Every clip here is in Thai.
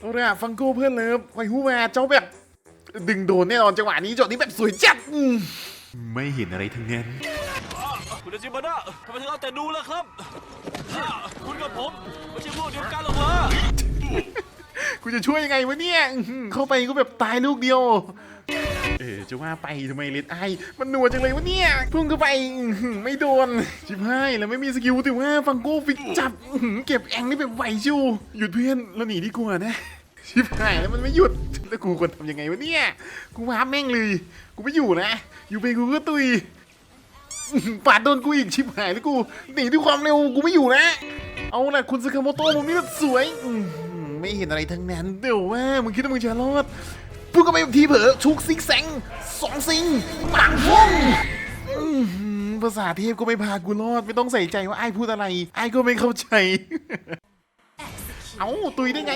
เอาละฟังโก้เพื่อนเลิฟไวฮูแวร์เจ้าแบบ ดึงโดนแน่นอนจังหวะนี้จอดนี้แบบสวยจัดอืมไม่เห็นอะไรทั้งนั้น คุณอาจิมานะทำไมถึงเอาแต่ดูล่ะครับอ่าคุณกับผมไม่ใช่พวกเดียวกันหรอกเหรอ กูจะช่วยยังไงวะเนี่ยอื้อหือเข้าไปก็แบบตายลูกเดียว เออจะว่าไปทำไมเลดไอมันหนัวจังเลยวะเนี่ยพุ่งเข้าไปไม่โดนชิบหายแล้วไม่มีสกิลถือว่าฟังโก้ฟิกจับเก็บแองนี่แบบไหวชิวหยุดเพื่อนแล้วหนีดีกว่านะชิบหายแล้วมันไม่หยุดแล้วกูควรทำยังไงวะเนี่ยกูวาแม่งเลยกูไม่อยู่นะ อยู่ไปกูก็ตุยปาดโดนกูอีกชิบหายแล้วกูหนีด้วยความเร็วกูไม่อยู่นะ เอาละคุณซึคาโมโตะมุมนี้แบบสวยไม่เห็นอะไรทั้งนั้นเดี๋ยวว่ามึงคิดว่ามึงจะรอด พูดก็ไปแบบทีเผลอชุกซิกแซงสองซิงปังพุ่งภาษาเทพก็ไม่พากูรอด ไม่ต้องใส่ใจว่าไอ้พูดอะไร ไอ้ก็ไม่เข้าใจ เอ้า ตุยได้ไง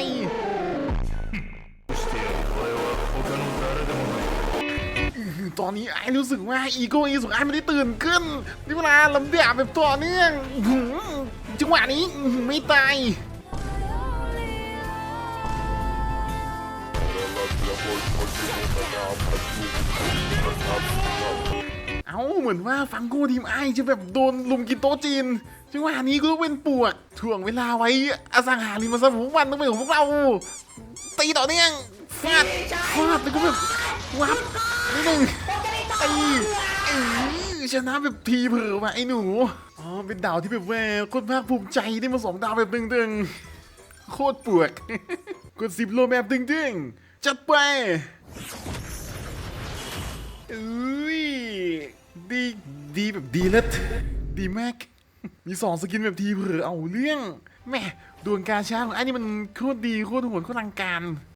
ตอนนี้ไอ้รู้สึกว่าอีโก้อีสุของไอ้ไม่ได้ตื่นขึ้นนี่เวลาลำเดียบแบบต่อเนื่องจังหวะนี้ไม่ตาย เอาเหมือนว่าฟังโก้ทีมไอจะแบบโดนลุมกินโต๊ะจีนจังหวะนี้ก็เป็นปวกถ่วงเวลาไว้อสังหาริมทรัพย์ของมันต้องเป็นของพวกเราตีต่อเนื่องฟาดฟาดแล้วก็แบบวับนิดหนึ่งตีชนะแบบทีเผลอว่ะไอ้หนูอ๋อเป็นดาวที่แบบแหวโคตรภาคภูมิใจได้มาสองดาวแบบตึงๆโคตรปวกกดสิบโลแบบตึงๆ จัดไปอุ้ยดีดีแบบดีเลิศดีมากมีสองสกินแบบทีเผลอเอาเรื่องแม่ดวงกาชาของไอ้นี่มันโคตรดีโคตรโหดโคตรลังการ